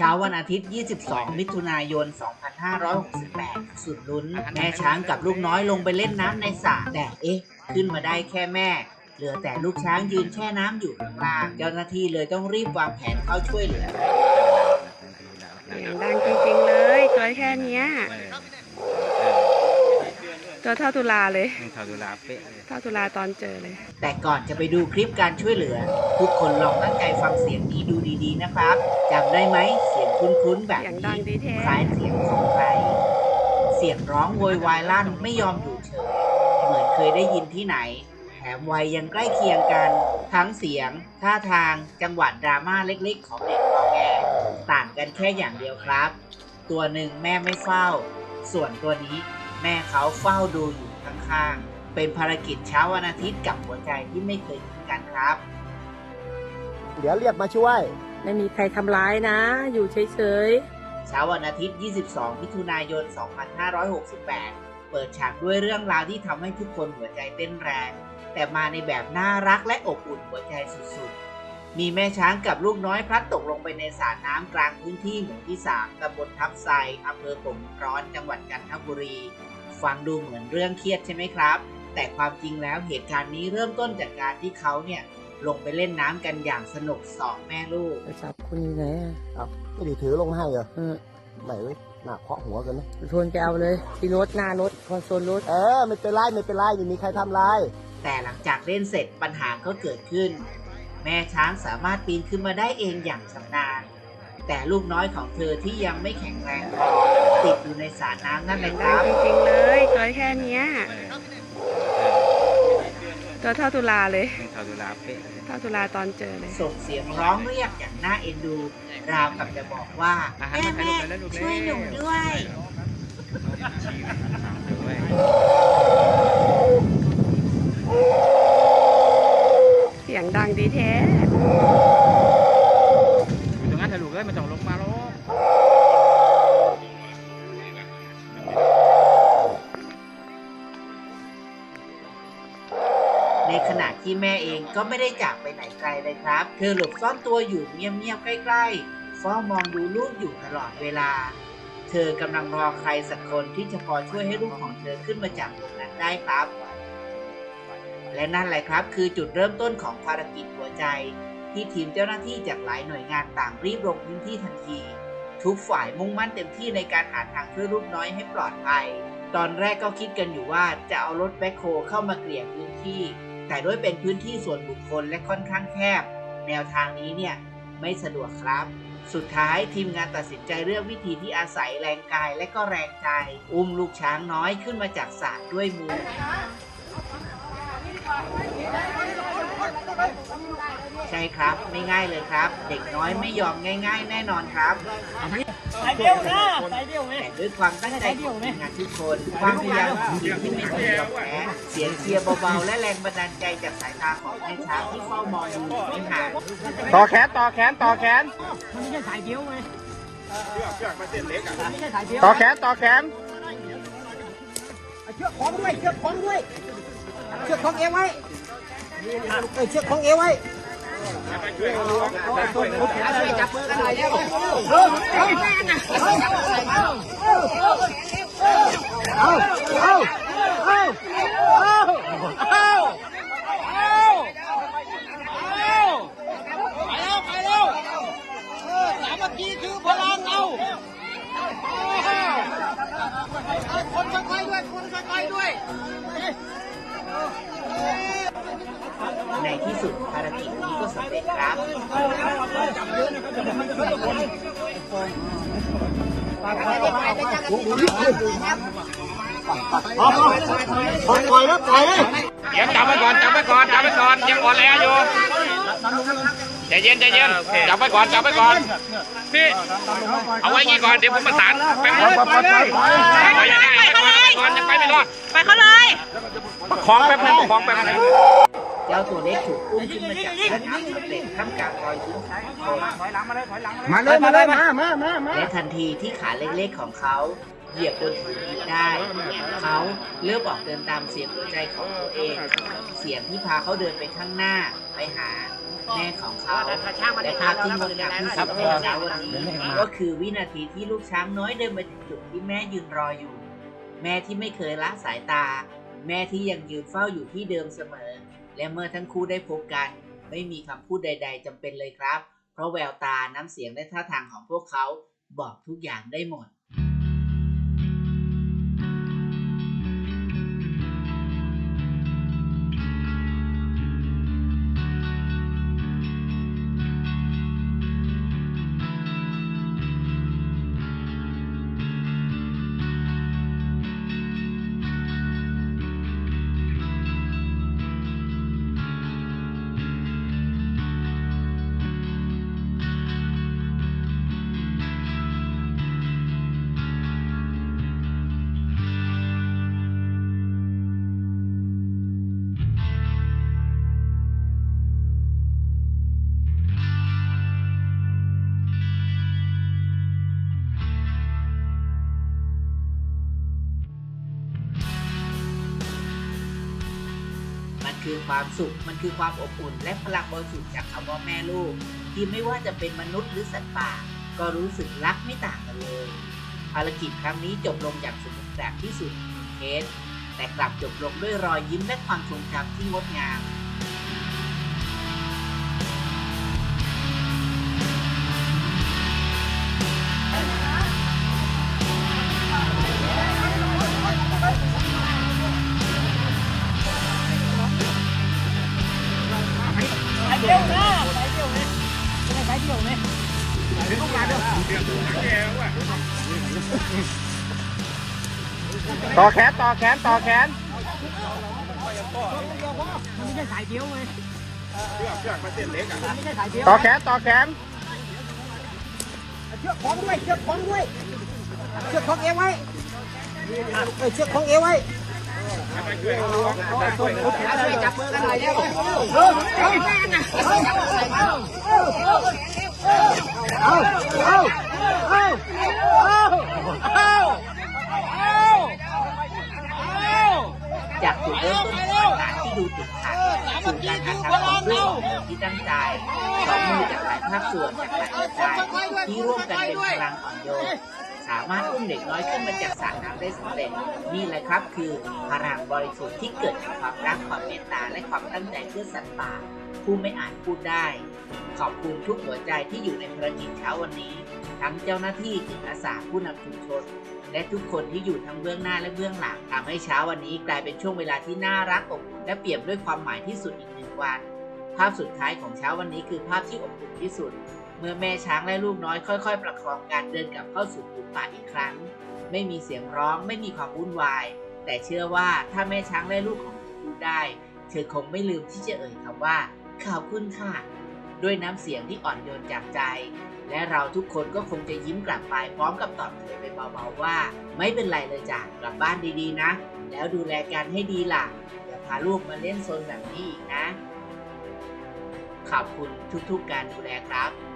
ช้าวันอาทิตย์ 22 มิถุนายน 2568 สุดลุ้น แม่ช้างกับลูกน้อยลงไปเล่นน้ำในสระแต่เอ๊ะ ขึ้นมาได้แค่แม่ เหลือแต่ลูกช้างยืนแช่น้ำอยู่ข้างล่าง เจ้าหน้าที่เลยต้องรีบวางแผนเข้าช่วยเหลือเสียงดังจริงๆเลยตัวแค่เนี้ย ตัวเท่าตุลาเลยชาวดุลาเป๊ะเลยเท่าตุลาตอนเจอเลย แต่ก่อนจะไปดูคลิปการช่วยเหลือ ทุกคนลองตั้งใจฟังเสียงนี้ดูดีๆนะครับจำได้ไหมเสียงคุ้นๆแบบเสียงดันี้งดีแท้คล้ายเสียงของใครเสียงร้องโวยวายลั่นไม่ยอมอยู่เฉยเหมือนเคยได้ยินที่ไหน แถมวัยยังใกล้เคียงกัน ทั้งเสียง ท่าทาง จังหวะดราม่าเล็กๆ ของเด็กงอแงต่างกันแค่อย่างเดียวครับ ตัวหนึ่งแม่ไม่เฝ้า ส่วนตัวนี้ แม่เขาเฝ้าดูอยู่ข้างๆ เป็นภารกิจเช้าวันอาทิตย์กับหัวใจที่ไม่เคยทิ้งกันครับ เดี๋ยวเรียกมาช่วย ไม่มีใครทำร้ายนะ อยู่เฉยเช้าวันอาทิตย์ 22 มิถุนายน 2568 เปิดฉากด้วยเรื่องราวที่ทำให้ทุกคนหัวใจเต้นแรง แต่มาในแบบน่ารักและอบอุ่นหัวใจสุดๆ มีแม่ช้างกับลูกน้อยพลัดตกลงไปในสระน้ำกลางพื้นที่หมู่ที่ 3ตำบลทับไซอำเภอผมร้อน จังหวัดจันทบุรี ฟังดูเหมือนเรื่องเครียดใช่ไหมครับ แต่ความจริงแล้วเหตุการณ์นี้เริ่มต้นจากการที่เขาเนี่ยลงไปเล่นน้ำกันอย่างสนุกสองแม่ลูกๆไปจับคุณอยู่ไหนอะเอาไม่ได้ถือลงมาให้เหรอเออไหนเว้ยหน้าเคาะหัวกันนะ ชวนแกเอาเลย ที่รถหน้ารถคอนโซลรถ เออไม่เป็นไรไม่เป็นไรไม่มีใครทำร้ายแต่หลังจากเล่นเสร็จปัญหาก็เกิดขึ้น แม่ช้างสามารถปีนขึ้นมาได้เองอย่างชำนาญ แต่ลูกน้อยของเธอที่ยังไม่แข็งแรงพอติดอยู่ในสระน้ำนั่นแหละคดังรับจริงๆเลยตัวแค่เนี้ยตัวเท่าตุลาเลยชาวดุลาเป๊ะเลยเท่าตุลาตอนเจอเลย ส่งเสียงร้องเรียกอย่างน่าเอ็นดู ราวกับจะบอกว่าแม่แม่ช่วยหนูด้วยเสียงดังดีแท้ ที่แม่เองก็ไม่ได้จากไปไหนไกลเลยครับ เธอหลบซ่อนตัวอยู่เงียบๆใกล้ๆเฝ้ามองดูลูกอยู่ตลอดเวลา เธอกำลังรอใครสักคนที่จะพอช่วยให้ลูกของเธอขึ้นมาจากตรงนั้นได้ครับ และนั่นแหละครับคือจุดเริ่มต้นของภารกิจหัวใจ ที่ทีมเจ้าหน้าที่จากหลายหน่วยงานต่างรีบลงพื้นที่ทันที ทุกฝ่ายมุ่งมั่นเต็มที่ในการหาทางช่วยลูกน้อยให้ปลอดภัยตอนแรกก็คิดกันอยู่ว่าจะเอารถแบ็คโฮเข้ามาเกลี่ยพื้นที่ แต่ด้วยเป็นพื้นที่ส่วนบุคคลและค่อนข้างแคบ แนวทางนี้เนี่ยไม่สะดวกครับ สุดท้ายทีมงานตัดสินใจเลือกวิธีที่อาศัยแรงกายและก็แรงใจ อุ้มลูกช้างน้อยขึ้นมาจากสระด้วยมือ ใช่ครับไม่ง่ายเลยครับ เด็กน้อยไม่ยอมง่าย ๆ แน่นอนครับแต่ด้วยความตั้งใจของทีมงานทุกคนความพยายามของทีมที่ไม่เคยยอมแพ้เสียงเชียร์เบาๆและแรงบันดาลใจจากสายตาของแม่ช้างที่เฝ้ามองดูอยู่ไม่ห่างต่อแขนต่อแขนต่อแขนมันไม่ใช่สายเดียวไงไม่ใช่สายเดียวต่อแขนต่อแขนเชือกคล้องด้วยเชือกคล้องด้วยเชือกคล้องเอวไว้ เออเชือกคล้องเอวไว้ช่วยจับมือกันหน่อยเร็วเออเอาเอาเอาเอาเอาไปแล้วไปแล้วเออสามัคคีคือพลังเราคนค่อยๆด้วย คนค่อยๆด้วย ในที่ สุดภารกิจนี้ก็สำเร็จครับปล่อยแล้วปล่อยเลยเดี๋ยวจับไว้ก่อนจับไว้ก่อนจับไว้ก่อนยังอ่อนแออยู่ใจเย็นใจเย็นจับไว้ก่อนจับไว้ก่อนพี่เอาไว้งี้ก่อนเดี๋ยวผมประสานแป๊บนึงไปเลยไปยังไงไปก่อนยังไปไม่รอดไปเขาเลยประคองแป๊บนึงประคองแป๊บนึง เจ้าตัวเล็กถูกอุ้มขึ้นมาจากแม่น้ำสำเร็จท่ามกลางรอยยิ้มของทุกคนมาเลยมาเลยมามามามาและทันทีที่ขาเล็กๆของเขาเหยียบบนผืนดินได้ เขาเริ่มออกเดินตามเสียงหัวใจของตัวเอง เสียงที่พาเขาเดินไปข้างหน้าไปหาแม่ของเขาและภาพที่งดงามที่สุดในเช้าวันนี้ก็คือวินาทีที่ลูกช้างน้อยเดินไปถึงจุดที่แม่ยืนรออยู่ แม่ที่ไม่เคยละสายตา แม่ที่ยังยืนเฝ้าอยู่ที่เดิมเสมอ และเมื่อทั้งคู่ได้พบกัน ไม่มีคำพูดใด ๆจำเป็นเลยครับ เพราะแววตาน้ำเสียงและท่าทางของพวกเขาบอกทุกอย่างได้หมด คือความสุข มันคือความอบอุ่น และพลังบริสุทธิ์จากคำว่าแม่ลูก ที่ไม่ว่าจะเป็นมนุษย์หรือสัตว์ป่า ก็รู้สึกรักไม่ต่างกันเลย ภารกิจครั้งนี้จบลงอย่างสมบูรณ์แบบที่สุดของเคสแต่กลับจบลงด้วยรอยยิ้มและความทรงจำที่งดงาม ต่อแขนต่อแขนต่อแขนมันไม่ใช่สายเดียวไงไม่ใช่สายเดียวต่อ ส่วนจากหลายหัวใจที่ร่วมกันเป็นพลังอ่อนโยนสามารถอุ้มเด็กน้อยขึ้นมาจากสระน้ำได้สำเร็จนี่แหละครับคือพลังบริสุทธิ์ที่เกิดจากความรักความเมตตาและความตั้งใจเพื่อสัตว์ป่าผู้ไม่อาจพูดได้ ขอบคุณทุกหัวใจที่อยู่ในภารกิจเช้าวันนี้ ทั้งเจ้าหน้าที่จิตอาสาผู้นำชุมชน และทุกคนที่อยู่ทั้งเบื้องหน้าและเบื้องหลังทำให้เช้าวันนี้กลายเป็นช่วงเวลาที่น่ารักอบอุ่นและเปี่ยมด้วยความหมายที่สุดอีกหนึ่งวันาพสุดท้ายของเช้าวันนี้คือภาพที่อบอุ่นที่สุด เมื่อแม่ช้างและลูกน้อยค่อยๆ ประคองการเดินกลับเข้าสู่ผืนป่าอีกครั้ง ไม่มีเสียงร้องไม่มีความวุ่นวาย แต่เชื่อว่าถ้าแม่ช้างและลูกของเธอพูดได้ เธอคงไม่ลืมที่จะเอ่ยคำว่าขอบคุณค่ะ ด้วยน้ำเสียงที่อ่อนโยนจากใจ และเราทุกคนก็คงจะยิ้มกลับไปพร้อมกับตอบเธอไปเบาๆว่า ไม่เป็นไรเลยจ้ะกลับบ้านดีๆนะ แล้วดูแลกันให้ดีล่ะอย่าพาลูกมาเล่นโซนแบบนี้อีกนะ ขอบคุณทุกๆการดูแลครับ